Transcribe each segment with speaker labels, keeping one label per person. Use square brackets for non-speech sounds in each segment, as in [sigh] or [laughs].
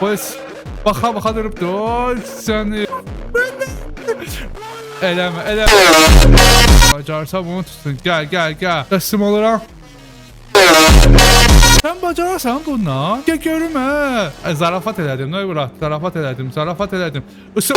Speaker 1: Polis baka baka durup dur seni. eleme eleme. Bacarsa bunu tutsun. Gel gel gel. Teslim olurum. Sən bacararsan bundan. Gə görüm hə. Zarafat elədim, nə bura? Zarafat elədim, zarafat elədim. Isır.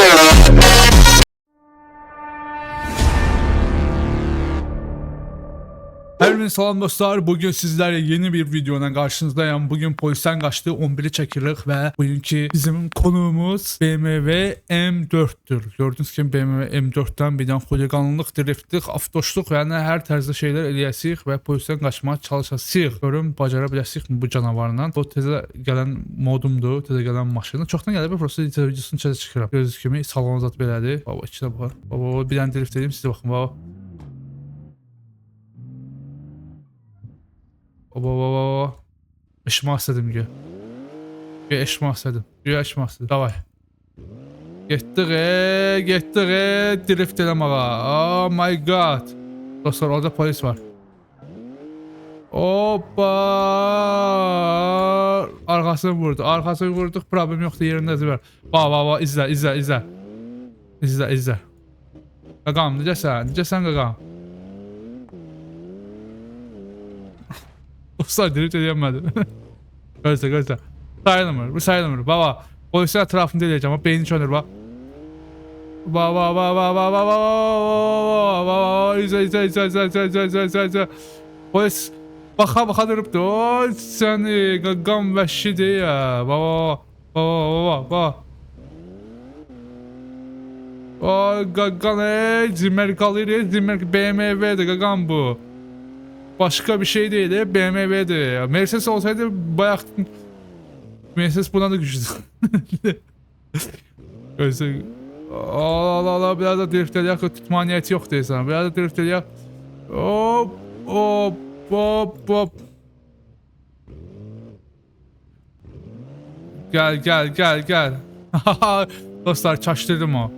Speaker 1: Hermin salam dostlar. Bugün sizlerle yeni bir videonun karşınızdayım. Bugün polisten kaçtığı 11'i çekirik ve bugünkü bizim konuğumuz BMW M4'tür. Gördüğünüz gibi BMW M4'ten birden holiganlıq, driftlik, avtoşluq yani her tarzda şeyler eləyəsik ve polisten kaçmaya çalışasıq. Görüm bacara biləsik mi bu canavarla. Bu tezə gələn modumdur, tezə gələn maşını. Çoxdan gəlib prosta videosunu çəkə çıxıram. Gördüyünüz kimi salon zat belədir. Baba içində var. Baba bir dənə drift edeyim sizə baxın baba. Baba baba baba. Eşimi hastedim diyor. Diyor eşimi hastedim. Diyor eşimi hastedim. Davay. Getdik eee. Getdik eee. Drift elemağa. Oh my god. Dostlar orada polis var. Hoppa. Arkasını vurdu. Arkasını vurduk. Problem yoktu yerinde var. Ba ba ba izle izle izle. İzle izle. Qaqam necəsən? Necəsən qaqam? Dostlar drift edəmədim. gözlə, gözlə. Sayılmır, bu sayılmır. Baba, polisin ətrafında eləyəcəm. Ama beyni çönür bak. Ba ba ba ba ba ba ba ba ba ba izlə izlə izlə izlə izlə izlə izlə izlə izlə Polis baxa baxa durubdu. Oy səni qaqam vəhşidir ya. Ba ba ba ba ba ba. Ay qaqam ey zimmer qalır zimmer BMW-dir qaqam bu. Başka bir şey değil de. Mercedes olsaydı bayağı Mercedes buna da güçlü. [laughs] Öyle Allah Allah Allah biraz da drift eləyək tutma niyyəti yox deyirsən. Biraz da drift eləyək. Hop hop hop hop. Gel gel gel gel. [laughs] Dostlar çaştırdım o.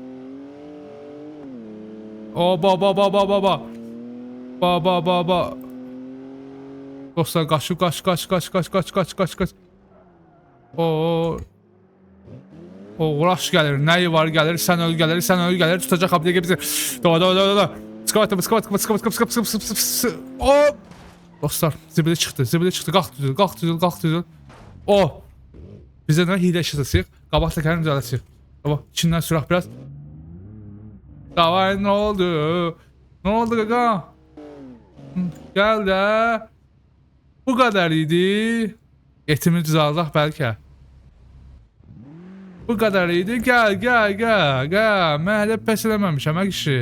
Speaker 1: O ba ba ba ba ba ba. Ba ba ba ba. Dostlar kaç kaç kaç kaç kaç kaç kaç kaç kaç. O o uğraş gelir. Neyi var gelir. Sen öl gelir. Sen öl gelir. Tutacak abiye bizi. Dava dava dava dava. Skavata skavata skavata skavata skavata O Dostlar zibili çıxdı. Zibili çıxdı. Qalx düzül. Qalx düzül. Qalx düzül. O Bizə nə hilə işləsik. Qabaq təkərini düzələsik. Baba içindən sürək biraz. Davay ne oldu? Ne oldu kaka? Gel de. Bu kadar idi. Etimi düzaldıq bəlkə. Bu kadar idi. Gel gel gel gel. Mən hələ pes eləməmişəm ə kişi.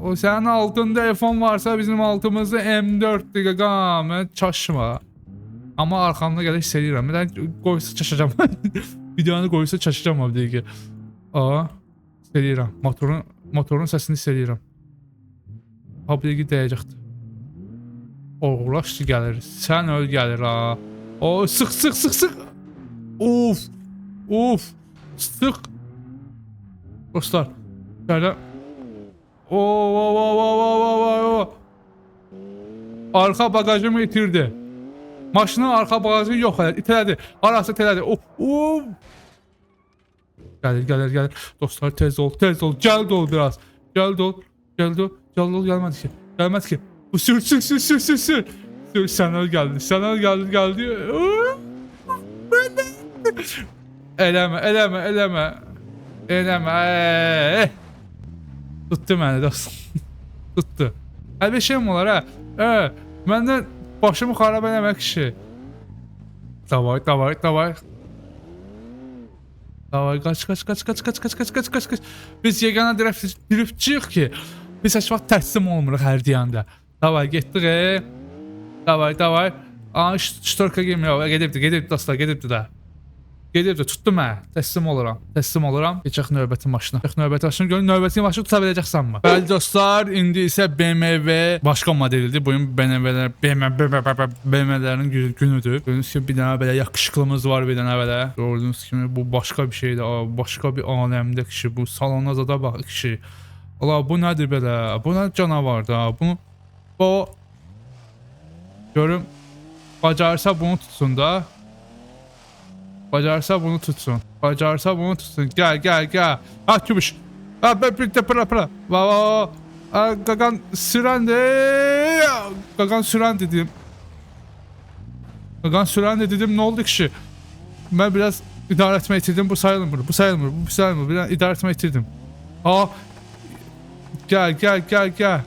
Speaker 1: O sənin altında telefon varsa bizim altımızda M4'dür qaqam. Çaşma. Amma arxamda gələ hiss edirəm. Mən qoysa çaşacağam. [laughs] Videonu qoysa çaşacağam abi deyir ki. Aa, hiss edirəm. Motorun motorun səsini hiss edirəm. Abi deyir ki dəyəcəkdir. Oğlaş gəlir. Sən öl gəlir ha. O sıx sıx sıx sıx. Uf. Uf. Sıx. Dostlar. Şöyle. Oo, oo, oo, oo, oo, oo. Arka bagajımı itirdi. Maşının arka bagajı elədi. İtələdi. Arası itələdi. Of. Of. Gəlir, gəlir, gəlir. Dostlar tez ol, tez ol. Gəl ol biraz. Gəl ol. Gəl ol. Gəl ol. Gəlmədi ki. Gəlmədi ki. Sür sür sür sür sür sür. Sür Sənəl gəldi. Sənəl gəldi gəldi. Eləmə, eləmə, eləmə. Eləmə. Eh. Tuttu məni dostum. [laughs] Tuttu. Hələ bir şeyim olar ha. Hə. Məndən başımı xarab eləmə kişi. Davay, davay, davay. Davay, kaç, kaç, kaç, kaç, kaç, kaç, kaç, kaç, kaç, kaç. Biz drift, driftçiyik ki. Biz heç vaxt təslim olmuruq hər deyəndə. Getdik e. Davay, davay. Aa, ştorka girmiyor. Gedibdi, gedibdi dostlar, gedibdi də. Gedibdi, tutdum hə. Təslim oluram. Təslim oluram. Keçək növbəti maşına. Keçək növbəti maşına. Görün növbəti maşını tuta biləcəksənmi? Bəli dostlar, indi isə BMW başqa modelidir. Bu gün BMW BMW-lerin günü- günüdür. Gördüyünüz kimi bir dənə belə yakışıqlımız var bir dənə belə. Gördüyünüz kimi bu başqa bir şeydir. Başqa bir aləmdə kişi. Bu salona zada bax kişi. Allah bu nədir belə? Bu nə canavardır ha? Bunu bu görüm bacarsa bunu tutsun da. Bacarsa bunu tutsun. Bacarsa bunu tutsun. Gel gel gel. Ha kübüş. Ha ben bir de pıra pıra. Va va. Ha, Gagan sürendi. Gagan süren dedim. Gagan süren de dedim ne oldu kişi? Ben biraz idare etme itirdim. Bu sayılmır. Bu sayılmır. Bu sayılmır. Biraz idare etme itirdim. Aa. Gel gel gel gel.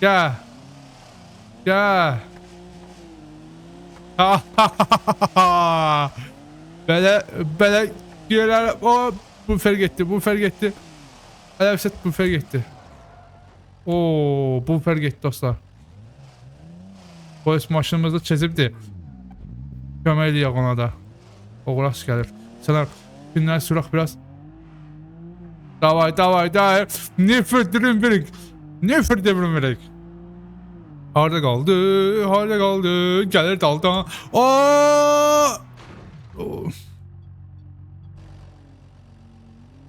Speaker 1: Gel. Gel. böyle böyle diyorlar o bu fer gitti bu fer gitti. Elevset bu fer gitti. Oo bu fer gitti dostlar. Polis maşınımızı çizibdi. Köməkliyə ona da. Oğraz gəlir. Sənə günlər sürək biraz. Davay, davay, davay. Nefretlerin verik. Nefretlerin verik. Harda qaldı, harda qaldı. Gəlir daldan. Aa!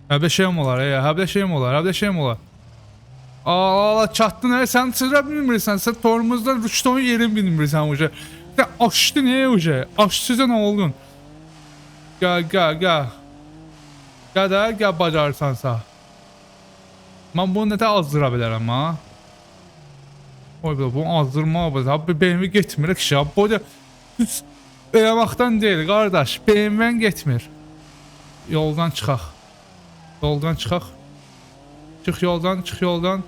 Speaker 1: Həbdə şeyim olar, ey, həbdə şeyim olar, həbdə şeyim olar. Aa, çatdın, ey, sən sıra bilmirsən, sən torumuzda rüçtonun yerini bilmirsən uca. Ya açtı niye uca? Açsıza ne oldun? Gel gel gel. Gel de gel bacarsansa. Ben bunu neden azdıra bilərəm ha? Oy be, bunu azdırma bu. Ha bir BMW getmir ki ya. Bu da düz elə vaxtdan deyil qardaş. BMW getmir. Yoldan çıxaq. Yoldan çıxaq. Çıx yoldan, çıx yoldan.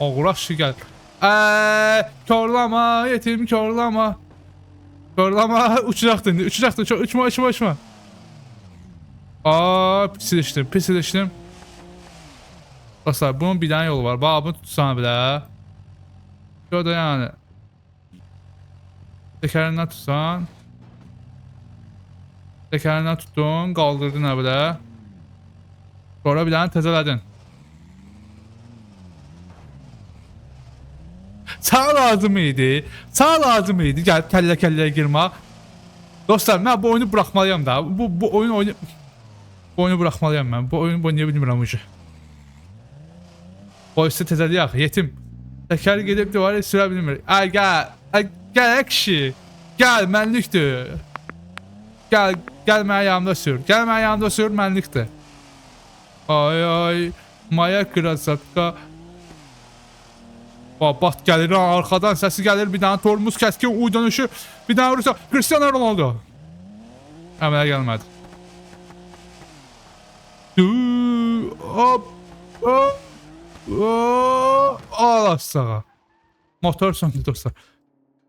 Speaker 1: Oğraş gəl. Eee, körlama, yetim körlama. Körlama [laughs] uçacaktın, uçacaktın. Çok uçma, uçma, uçma. Aa, pis iliştim, pis iliştim. Dostlar, bunun bir tane yolu var. Bak, bunu tutsana bile. Şurada yani. Tekerinden tutsan. Tekerinden tuttun, kaldırdın ha bile. Sonra bir tane tezeledin. Sağ lazım idi. Sağ lazım idi. Gel kəllə kəlləyə girmə. Dostlar, mən bu oyunu buraxmalıyam da. Bu bu oyun oyunu bu oyunu buraxmalıyam mən. Bu oyunu oynaya bilmirəm ucu. Polisi təzəliyək, yetim. Təkər gedib divarı sürə bilmir. Ay gəl, ay gəl kişi. Gəl, mənlikdir. Gəl, gəl mənim yanımda sür. Gəl mənim yanımda sür, mənlikdir. Ay ay, maya krasatka. Bak bat gəlir arxadan səsi gəlir bir dənə tormuz kəskin U dönüşü bir dənə vurursa Cristiano Ronaldo əmələ gəlmədi Duu, hop hop hop Allah sağa motor söndü dostlar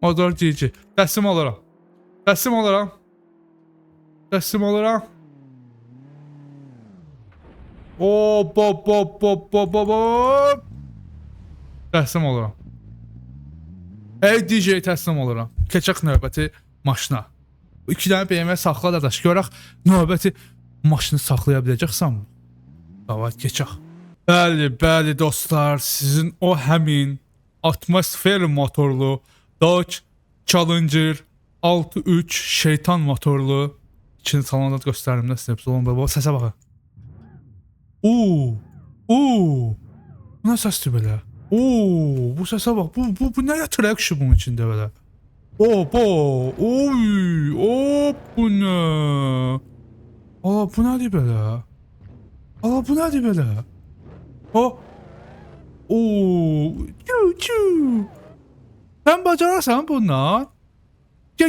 Speaker 1: motor GG təslim oluram təslim oluram təslim oluram hop hop hop hop hop hop hop Təslim oluram. Ey DJ təslim oluram. Keçək növbəti maşına. İki dənə BMW saxla dadaş. Görək növbəti maşını saxlaya biləcəksən. Davay keçək. Bəli, bəli dostlar, sizin o həmin atmosfer motorlu Dodge Challenger 63 şeytan motorlu ikinci salonda göstərim də sizə. Olun baba, səsə baxın. Oo! Oo! Bu nə səsdir belə? Oo, bu səsə bax. Bu bu bu nə yatıraq şu bunun içində belə? Opa! Oy! Hop bu nə? Aa bu nədir belə? Aa bu nədir belə? Ha? Oo! Çu çu! Sən bacararsan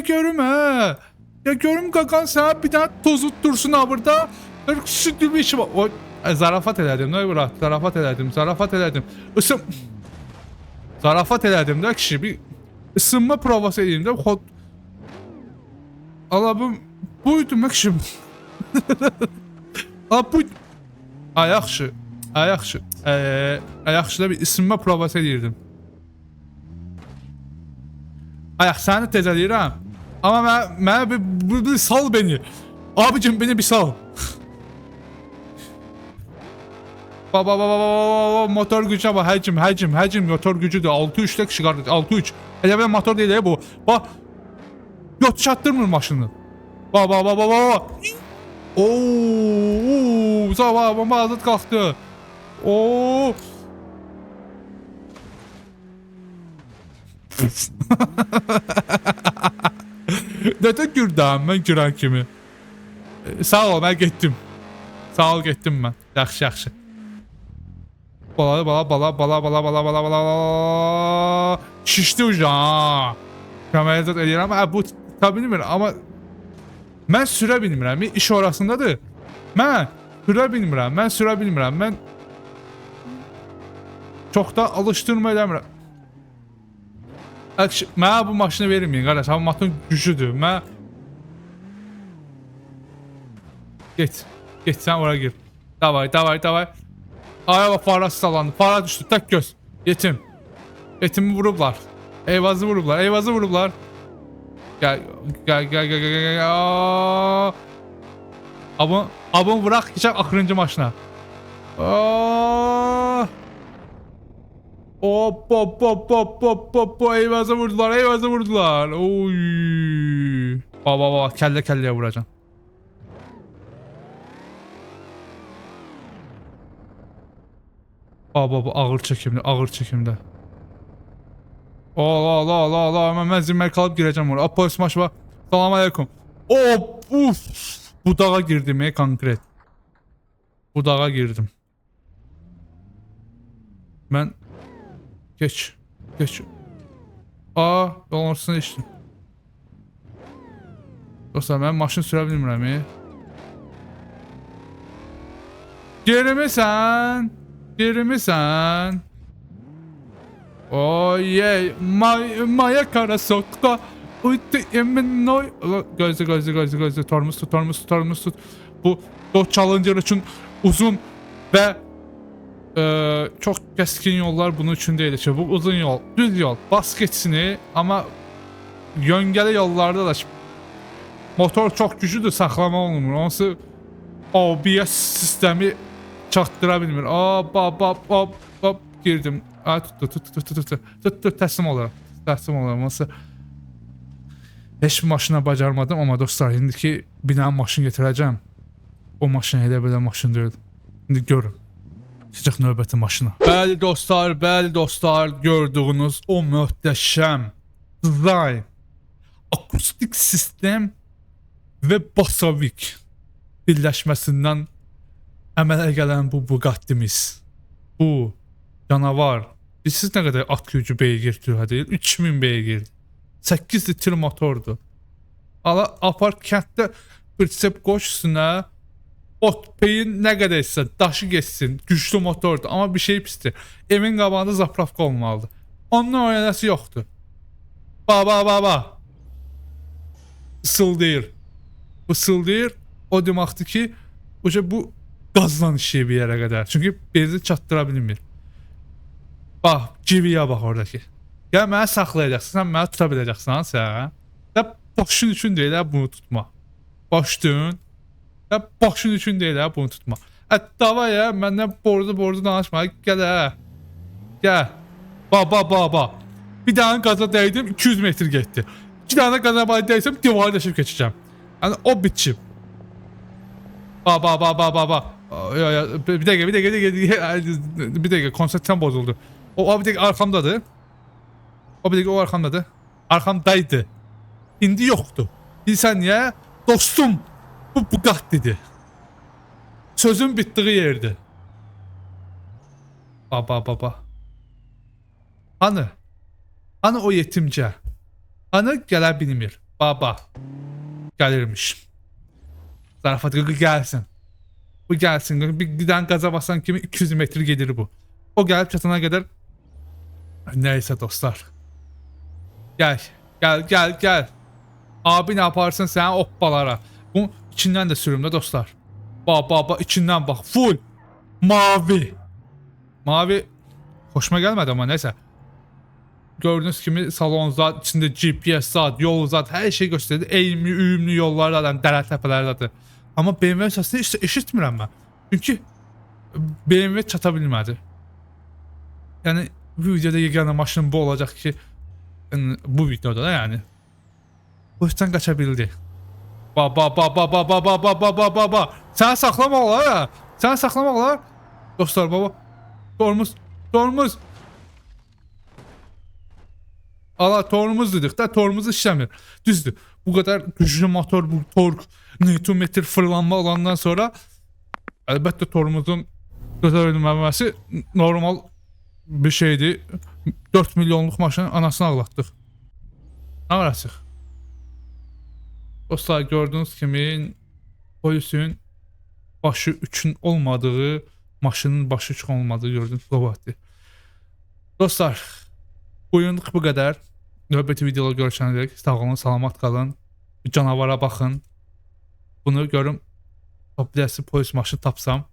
Speaker 1: görüm hə. Gəl görüm qaqan sən bir dənə toz utdursun ha burada. Südlü bir işi var. O Ay, zarafat elədim də bura. Zarafat elədim, zarafat elədim. Isım Zarafat elədim də kişi bir ısınma provası edeyim xod Allah bu buydu kişi. Ha bu Ay yaxşı. Ay yaxşı. Ay yaxşı da bir ısınma provası edirdim. Ay səni təzələyirəm. Amma mən mənə bir, bir, bir sal beni. Abicim beni bir sal. Baba baba baba motor gücü bak hacim hacim hacim motor gücüdür 6-3'te kişi kardeş 6-3 Hele ben motor değil ya bu bak Göt çattırmır maşını bak bak bak bak Ooo Sabah bomba azıt kalktı Oo. [laughs] Neden gürdüm ben güren kimi? Ee, sağ ol ben gittim. Sağ ol gittim ben. Yaxşı yaxşı. Bala bala bala bala bala bala bala bala. Şişdi uca. Kameraya zat eləyirəm. Hə bu tabi bilmirəm amma mən sürə bilmirəm. İş orasındadır. Mən sürə bilmirəm. Mən sürə bilmirəm. Mən çox da alışdırma eləmirəm. Əks, bu maşını verməyin qardaş. Ha matın gücüdür. Mən Get. Get sen oraya gir. Davay davay davay. Aya bak fara sallandı. Fara düştü. Tek göz. Yetim. Yetimi vurublar. Eyvazı vurublar. Eyvazı vurublar. Gel gel gel gel gel gel. gel. Aa! Abun, abun bırak geçecek akırıncı maşına. Aa! Hop hop hop hop hop hop hop eyvaza vurdular eyvaza vurdular. Oy. Baba baba kelle kelleye vuracağım. Baba bu ağır çekimli ağır çekimli. Allah Allah Allah Allah hemen menzilime kalıp gireceğim oraya. Apo smash var. Selam aleyküm. Hop uf. Budağa girdim ya konkret. Budağa girdim. Ben geç. Geç. Aa, yolun ortasına içdim. Dostlar mən maşın sürə bilmirəm. e. Gerimisən? Gerimisən? Oye, may, maya kara sokta. Uydu emin oy. Gözle gözle gözle gözle. Tormuz tut, tormuz tut, tormuz tut. Bu Dodge Challenger için uzun ve e, çok keskin yollar bunun için değil. Bu uzun yol, düz yol. Bas geçsini ama yöngeli yollarda da motor çok güclüdür, saxlama olmur. Onsu OBS sistemi çatdıra bilmir. Hop hop hop hop hop girdim. Aa tuttu tuttu tuttu tuttu. Tuttu təslim olaram. Təslim olaram. Onsa heç bir maşına bacarmadım amma dostlar indiki binanın maşın getirəcəm. O maşın elə belə maşın deyil. İndi görün. Çıxacaq növbəti maşına. Bəli dostlar, bəli dostlar, gördüyünüz o möhtəşəm dizayn, akustik sistem və basavik birləşməsindən əmələ gələn bu Bugatti'miz. Bu canavar. Bilsiz nə qədər at gücü beygir deyil? 3000 beygir. 8 litr motordur. Ala apar kənddə pritsep qoş üstünə Otpey'in ne kadar daşı geçsin. Güçlü motordu ama bir şey pisti. Evin qabağında zapravka olmalıdır. Ondan oynanası yoktu. Baba baba. Isıldayır. Isıldayır. O demektir ki hoca bu gazlan işi bir yere kadar. Çünkü birini çattıra bilmir. Bak civiye bak oradaki. Ya mənə saxlayacaqsan, sən məni tuta biləcəksən sən. Də boşun üçün deyilər bunu tutma. Boşdun, ya başın üçün deyil ha bunu tutma. Ə dava ya, məndən borcu borcu danışma. Gəl hə. Gəl. Ba ba ba ba. Bir dənə qaza dəydim 200 metr getdi. İki dənə qaza dəysəm divarı deşib keçəcəm. Yəni o bitçim. Ba ba ba ba ba ba. Ya, ya, bir dakika bir dakika bir dakika bir dakika konseptten bozuldu. O, o bir dakika arkamdadır. O bir dakika o arkamdadır. Arkamdaydı. İndi yoktu. Bilsen niye? Dostum bu Bugatti'di. Sözün bittiği yerdi. Baba baba. Hani? Hani o yetimce? Hani gələ bilmir? Baba. Gəlirmiş. Zarafat qıqı gəlsin. Bu gəlsin. Bir, dənə qaza basan kimi 200 metr gedir bu. O gəlib çatana qədər nəysə dostlar. Gəl, gəl, gəl, gəl. Abi nə yaparsın sən oppalara. Bu içindən də sürümdə dostlar. Ba, ba, ba, içindən bax. Full mavi. Mavi xoşuma gəlmədi amma nəysə. Gördüyünüz kimi salon zat, içində GPS zat, yol zat, hər şey göstərir. Eyni, üyümlü yollardadır, dərə təpələrdədir. Amma BMW səsini heç eşitmirəm mən. Çünki BMW çata bilmədi. Yəni bu videoda yeganə maşın bu olacaq ki, bu videoda da yəni. Bu üstdən qaça bildi. Ba ba ba ba ba ba ba ba ba ba ba ba. Səni saxlamaq olar ha. Səni saxlamaq olar. Dostlar baba. Tormuz. Tormuz. Ala tormuz dedik də tormuz işləmir. Düzdür. Bu qədər güclü motor, bu tork, Newton metr fırlanma olandan sonra əlbəttə tormozun dözə bilməməsi normal bir şeydir. 4 milyonluq maşının anasını ağlatdıq. Nə var açıq? Dostlar gördüğünüz kimi polisin başı üçün olmadığı, maşının başı üçün olmadığı gördüğünüz qabahətdir. Dostlar, bugünlük bu qədər. Növbəti videoda görüşənəcək. Sağ olun, salamat qalın. Bir canavara baxın. Bunu görüm. Toplayası polis maşını tapsam.